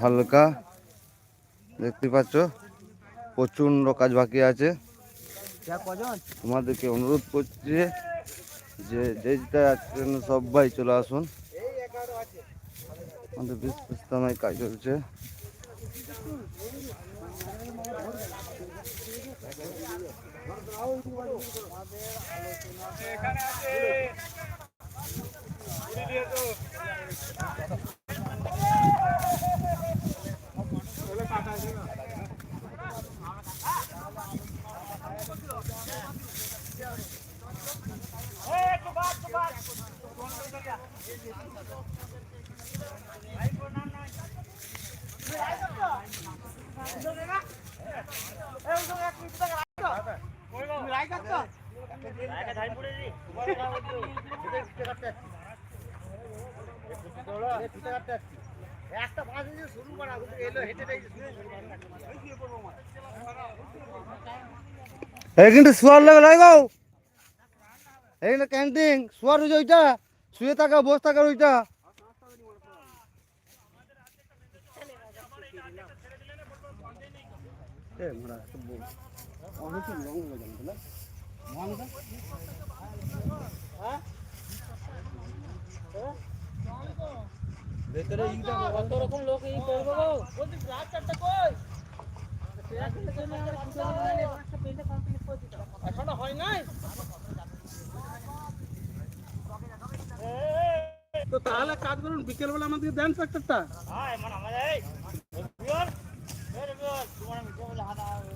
হালকা দেখতে পাচ্ছ? প্রচণ্ড কাজ বাকি আছে। তোমাদেরকে অনুরোধ করছি যে যে যেটা আছেন সবাই চলে আসুন। আমাদের বিস্তানায় কাজ চলছে। এইখানটা শোয়ার লাগে লাগাও এইখানটা ক্যান্টিন শোয়ার ওইটা শুয়ে থাকা বসে থাকার ওইটা হয় তাহলে কাজ করুন বিকেলবেলা আমাদের দেন ট্রাক্টরটা আমি চালিয়ে কাজ মত আছে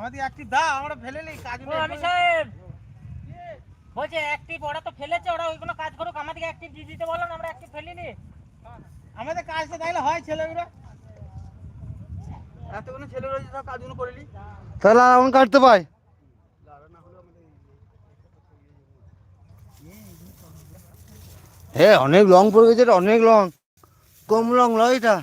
আমাদের একটি দা আমরা ফেলে নেই কাজ ও আমি সাহেব। বলছে একটি ওরা তো ফেলেছে ওরা ওইগুলো কাজ করুক আমাদেরকে একটি দিয়ে দিতে বলো না আমরা একটি ফেলিনি। আমাদের কাজটা তাইলে হয় ছেলেগুলো। এতগুলো ছেলে রয়েছে সব কাজগুলো করিলি তাহলে আর এমন কাটতে পাই হ্যাঁ অনেক লং পড়ে গেছে অনেক লং কম লং নয় এটা।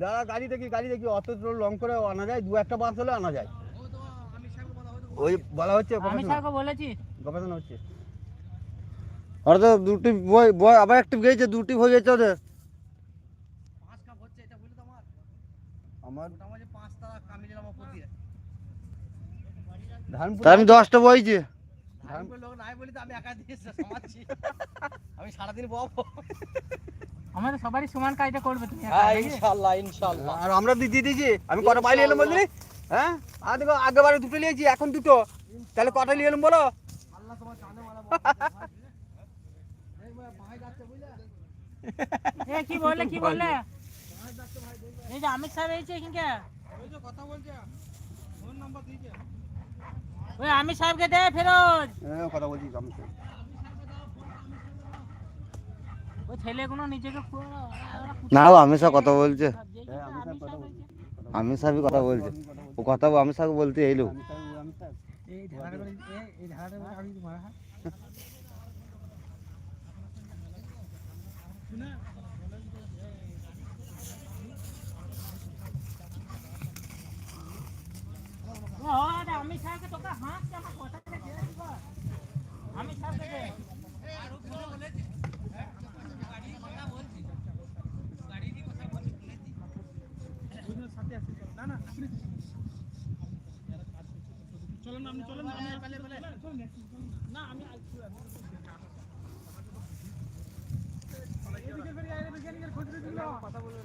দাদা গাড়ি দেখি গাড়ি দেখি। অত লং করে আনা যায় দু একটা বাস হলে আনা যায়। ওই বলা হচ্ছে আমি গবেষণা বলেছি। গবেষণা হচ্ছে। ওরা তো দুটি বই বই আবার অ্যাক্টিভ গেছে দুটি হয়ে গেছে ওদের। আমার। ধানপুর তা আমি দশটা বইছি। লোক নাই বলি তো আমি একা দিয়ে সমাচ্ছি। আমি সারাদিন বলব আমাদের সবারই সমান কাজটা করবে তুমি হ্যাঁ? ইনশাআল্লাহ ইনশাআল্লাহ আর আমরা দিয়ে দিয়েছি। আমি কটা বাইলে এলাম বললি? হ্যাঁ? আর দেখো আগেবারে দুটো নিয়েছি এখন দুটো। তাহলে কটা নিয়ে এলাম বলো? এ কি বললে কি বললে? এই যে অমিত সাহেব এইছে এখানকে ওই অমিত সাহেবকে দে ফেরত। হ্যাঁ কথা বলছি আমি ওই ছেলেগুলো নিজেকে না ও আমি সব কথা বলছে। হ্যাঁ আমি স্যার কথা বলছি। আমি সবই কথা বলছে। ও কথা আমি সব বলতে আমি আমি স্যার এই ধারা করে এই ধারা করে আমি মারা ও আরে অমিত সাহেবকে তোকে হাসছে আমার কথাটা দিয়ে দিব অমিত সাহেবকে দে চলেন আপনি চলেন না আমি এদিকে ফেরি আইলে বিজ্ঞানীদের খোঁজ দিল। কথা বলে